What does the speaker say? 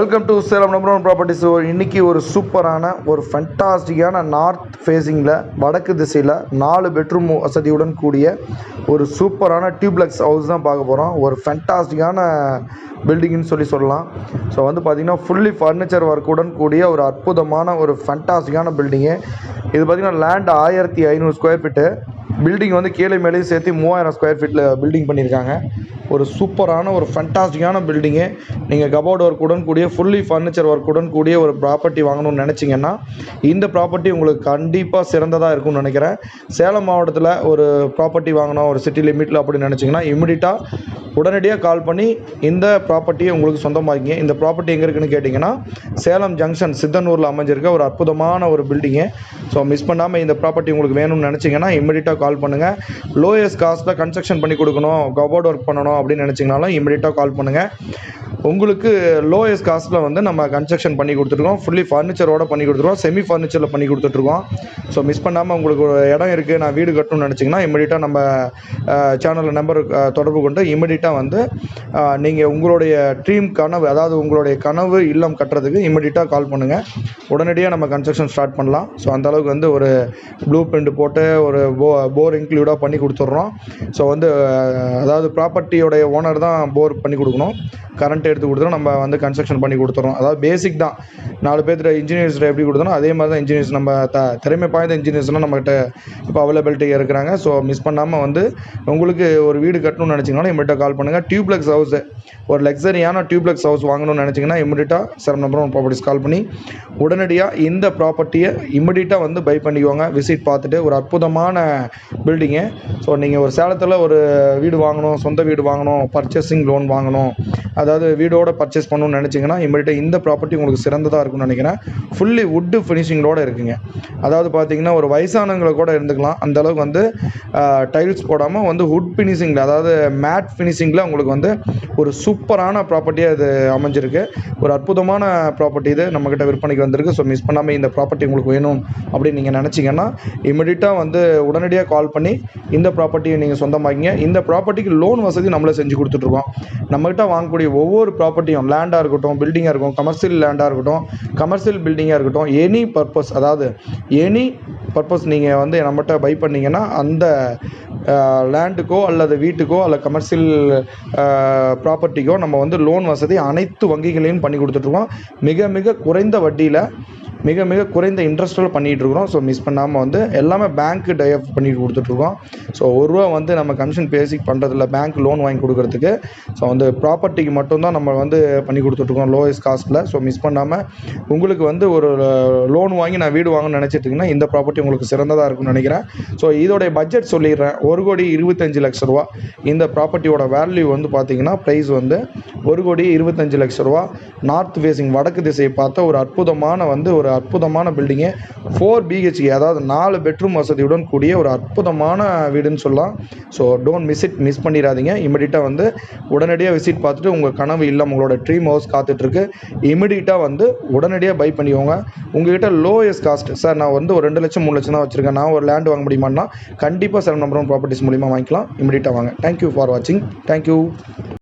Welcome to Salem number one properties இன்னைக்கு ஒரு சூப்பரான ஒரு ஃபென்டாஸ்டிக்கான நார்த் ஃபேஸிங்கில் வடக்கு திசையில் நாலு பெட்ரூம் வசதியுடன் கூடிய ஒரு சூப்பரான டியூப்ளெக்ஸ் ஹவுஸ் தான் பார்க்க போகிறோம் ஒரு ஃபென்டாஸ்டிக்கான பில்டிங்னு சொல்லி சொல்லலாம். ஸோ வந்து பார்த்திங்கன்னா ஃபுல்லி ஃபர்னிச்சர் ஒர்க்குடன் கூடிய ஒரு அற்புதமான ஒரு ஃபென்டாஸ்டிக்கான பில்டிங்கு இது பார்த்திங்கன்னா லேண்ட் ஆயிரத்தி ஐநூறு ஸ்கொயர் ஃபீட்டு பில்டிங் வந்து கீழே மேலேயும் சேர்த்து மூவாயிரம் ஸ்கொயர் ஃபீட்டில் பில்டிங் பண்ணியிருக்காங்க. ஒரு சூப்பரான ஒரு ஃபண்டாஸ்டிக்கான பில்டிங்கு நீங்கள் கபோர்ட் ஒர்க்குடன் கூடிய ஃபுல்லி ஃபர்னிச்சர் ஒர்க்குடன் கூடிய ஒரு ப்ராப்பர்ட்டி வாங்கணும்னு நினச்சிங்கன்னா இந்த ப்ராப்பர்ட்டி உங்களுக்கு கண்டிப்பாக சிறந்ததாக இருக்கும்னு நினைக்கிறேன். சேலம் மாவட்டத்தில் ஒரு ப்ராப்பர்ட்டி வாங்கணும் ஒரு சிட்டி லிமிட்டில் அப்படின்னு நினச்சிங்கன்னா இமிடியட்டாக உடனடியாக கால் பண்ணி இந்த ப்ராப்பர்ட்டியை உங்களுக்கு சொந்தமாக்கிங்க. இந்த ப்ராப்பர்ட்டி எங்கே இருக்குன்னு கேட்டிங்கன்னா சேலம் ஜங்ஷன் சித்தனூரில் அமைஞ்சிருக்க ஒரு அற்புதமான ஒரு பில்டிங்கு ஸோ மிஸ் பண்ணாமல் இந்த ப்ராப்பர்ட்டி உங்களுக்கு வேணும்னு நினச்சிங்கன்னா இமிடியட்டாக கால் பண்ணுங்கள் லோயஸ்ட் காஸ்ட்டில் கன்ஸ்ட்ரக்ஷன் பண்ணி கொடுக்கணும் கபோர்ட் ஒர்க் பண்ணணும் அப்படின்னு நினச்சிங்கனாலும் இமிடியட்டாக கால் பண்ணுங்கள் உங்களுக்கு லோயஸ்ட் காஸ்ட்டில் வந்து நம்ம கன்ஸ்ட்ரக்ஷன் பண்ணி கொடுத்துருக்கோம் ஃபுல்லி ஃபர்னிச்சரோட பண்ணி கொடுத்துருக்கோம். செமி ஃபர்னிச்சரில் பண்ணி கொடுத்துட்ருக்கோம் ஸோ மிஸ் பண்ணாமல் உங்களுக்கு ஒரு இடம் இருக்குது நான் வீடு கட்டணும்னு நினச்சிங்கன்னா இமிடியட்டாக நம்ம சேனலில் நம்பர் தொடர்பு கொண்டு இம்மிடியட்டாக வந்து நீங்கள் உங்களுடைய ட்ரீம் கனவு அதாவது உங்களுடைய கனவு இல்லம் கட்டுறதுக்கு இமிடியட்டாக கால் பண்ணுங்கள் உடனடியாக நம்ம கன்ஸ்ட்ரக்ஷன் ஸ்டார்ட் பண்ணலாம். ஸோ அந்தளவுக்கு வந்து ஒரு ப்ளூ பிரிண்ட் போட்டு ஒரு போ போர் இன்க்ளூடாக பண்ணி கொடுத்துட்றோம். ஸோ வந்து அதாவது ப்ராப்பர்ட்டியோடைய ஓனர் தான் போர் பண்ணி கொடுக்கணும். கரண்ட் எடுத்து கொடுத்துரும் நம்ம வந்து கன்ஸ்ட்ரக்ஷன் பண்ணி கொடுத்துறோம் அதாவது பேசிக் தான். நாலு பேர்த்துல இன்ஜினியர்ஸ் எப்படி கொடுத்தனோ அதே மாதிரி தான் இன்ஜினியர்ஸ் நம்ம த திறமை பாய்ந்த இன்ஜினியர்ஸ்லாம் நம்மகிட்ட இப்போ அவைலபிலிட்டி இருக்கிறாங்க. ஸோ மிஸ் பண்ணாமல் வந்து உங்களுக்கு ஒரு வீடு கட்டணும்னு நினச்சிங்கனாலும் இமிடியாக கால் பண்ணுங்கள் டியூப்ளெக்ஸ் ஹவுஸ் ஒரு லக்ஸரியான டியூப்ளெக்ஸ் ஹவுஸ் வாங்கணும்னு நினச்சிங்கன்னா இமிடியட்டாக seven number one properties call பண்ணி உடனடியாக இந்த ப்ராப்பர்ட்டியை இமிடியட்டாக வந்து பை பண்ணிக்கோங்க. விசிட் பார்த்துட்டு ஒரு அற்புதமான பில்டிங்கு ஸோ நீங்கள் ஒரு சேலத்தில் ஒரு வீடு வாங்கணும் சொந்த வீடு வாங்கணும் பர்ச்சேசிங் லோன் வாங்கணும். அதாவது வீடோட பர்ச்சேஸ் பண்ணணும்னு நினச்சிங்கன்னா இமிடியட்டாக இந்த ப்ராப்பர்ட்டி உங்களுக்கு சிறந்ததாக இருக்கும்னு நினைக்கிறேன். ஃபுல்லி வுட்டு ஃபினிஷிங்கோடு இருக்குங்க. அதாவது பார்த்தீங்கன்னா ஒரு வயசானவங்களை கூட இருந்துக்கலாம். அந்த அளவுக்கு வந்து டைல்ஸ் போடாமல் வந்து வுட் ஃபினிஷிங்கில் அதாவது மேட் ஃபினிஷிங் ஃபினிஷிங்கில் உங்களுக்கு வந்து ஒரு சூப்பரான ப்ராப்பர்ட்டியாக இது அமைஞ்சிருக்கு. ஒரு அற்புதமான ப்ராப்பர்ட்டி இது நம்மக்கிட்ட விற்பனைக்கு வந்திருக்கு. ஸோ மிஸ் பண்ணாமல் இந்த ப்ராப்பர்ட்டி உங்களுக்கு வேணும் அப்படின்னு நீங்கள் நினச்சிங்கன்னா இமிடியட்டாக வந்து உடனடியாக கால் பண்ணி இந்த ப்ராப்பர்ட்டியை நீங்கள் சொந்தமாக்கிங்க. இந்த ப்ராப்பர்ட்டிக்கு லோன் வசதி நம்மளே செஞ்சு கொடுத்துட்ருக்கோம். நம்மகிட்ட வாங்கக்கூடிய ஒவ்வொரு ப்ராப்பர்ட்டியும் லேண்டாக இருக்கட்டும் பில்டிங்காக இருக்கட்டும் கமர்ஷியல் லேண்டாக இருக்கட்டும் கமர்ஷியல் பில்டிங்காக இருக்கட்டும் எனி பர்பஸ் அதாவது எனி பர்பஸ் நீங்கள் வந்து நம்மகிட்ட பை பண்ணிங்கன்னா அந்த லேண்டுக்கோ அல்லது வீட்டுக்கோ அல்ல கமர்ஷியல் ப்ராப்பர்ட்டிக்கோ uh, நம்ம வந்து லோன் வசதி அனைத்து வங்கிகளையும் பண்ணி கொடுத்துட்ருக்கோம் மிக மிக குறைந்த வட்டியில் மிக மிக குறைந்த இன்ட்ரெஸ்ட்டில் பண்ணிகிட்ருக்குறோம் ஸோ மிஸ் பண்ணாமல் வந்து எல்லாமே பேங்க்கு டைப் பண்ணி கொடுத்துட்ருக்கோம் ஸோ ஒரு ரூபா வந்து நம்ம கமிஷன் பேசிக் பண்ணுறதில்ல பேங்க் லோன் வாங்கி கொடுக்கறதுக்கு. ஸோ வந்து ப்ராப்பர்ட்டிக்கு மட்டும்தான் நம்ம வந்து பண்ணி கொடுத்துட்ருக்கோம் லோயஸ்ட் காஸ்ட்டில் ஸோ மிஸ் பண்ணாமல் உங்களுக்கு வந்து ஒரு லோன் வாங்கி நான் வீடு வாங்கணும்னு நினச்சிட்டிங்கன்னா இந்த ப்ராப்பர்ட்டி உங்களுக்கு சிறந்ததாக இருக்கும்னு நினைக்கிறேன். ஸோ இதோடைய பட்ஜெட் சொல்லிடுறேன். ஒரு கோடி இருபத்தஞ்சு லட்ச ரூபா. இந்த ப்ராப்பர்ட்டியோட வேல்யூ வந்து பார்த்தீங்கன்னா ப்ரைஸ் வந்து ஒரு கோடி இருபத்தஞ்சு லட்ச ரூபா. நார்த் ஃபேஸிங் வடக்கு திசையை பார்த்த ஒரு அற்புதமான வந்து ஒரு அற்புதமான பில்டிங்கு ஃபோர் பிஹெச்கே அதாவது நாலு பெட்ரூம் வசதியுடன் கூடிய ஒரு அற்புதமான வீடுன்னு சொல்லலாம். So don't miss it miss பண்ணிடாதீங்க. இமிடியட்டாக வந்து உடனடியாக விசிட் பார்த்துட்டு உங்கள் கனவு இல்லை உங்களோட ட்ரீம் ஹவுஸ் காத்துட்ருக்கு. இமிடியட்டாக வந்து உடனடியாக பை பண்ணிக்கோங்க. உங்ககிட்ட லோயஸ்ட் காஸ்ட் சார் நான் வந்து ஒரு ரெண்டு லட்சம் மூணு லட்சம் தான் வச்சுருக்கேன். நான் ஒரு லேண்ட் வாங்க முடியுமான்னா கண்டிப்பாக செவன் நம்பர் ஒன் ப்ராப்பர்ட்டிஸ் மூலிமா வாங்கிக்கலாம். இமிடியட்டாக வாங்க. தேங்க்யூ ஃபார் வாட்சிங் தேங்க்யூ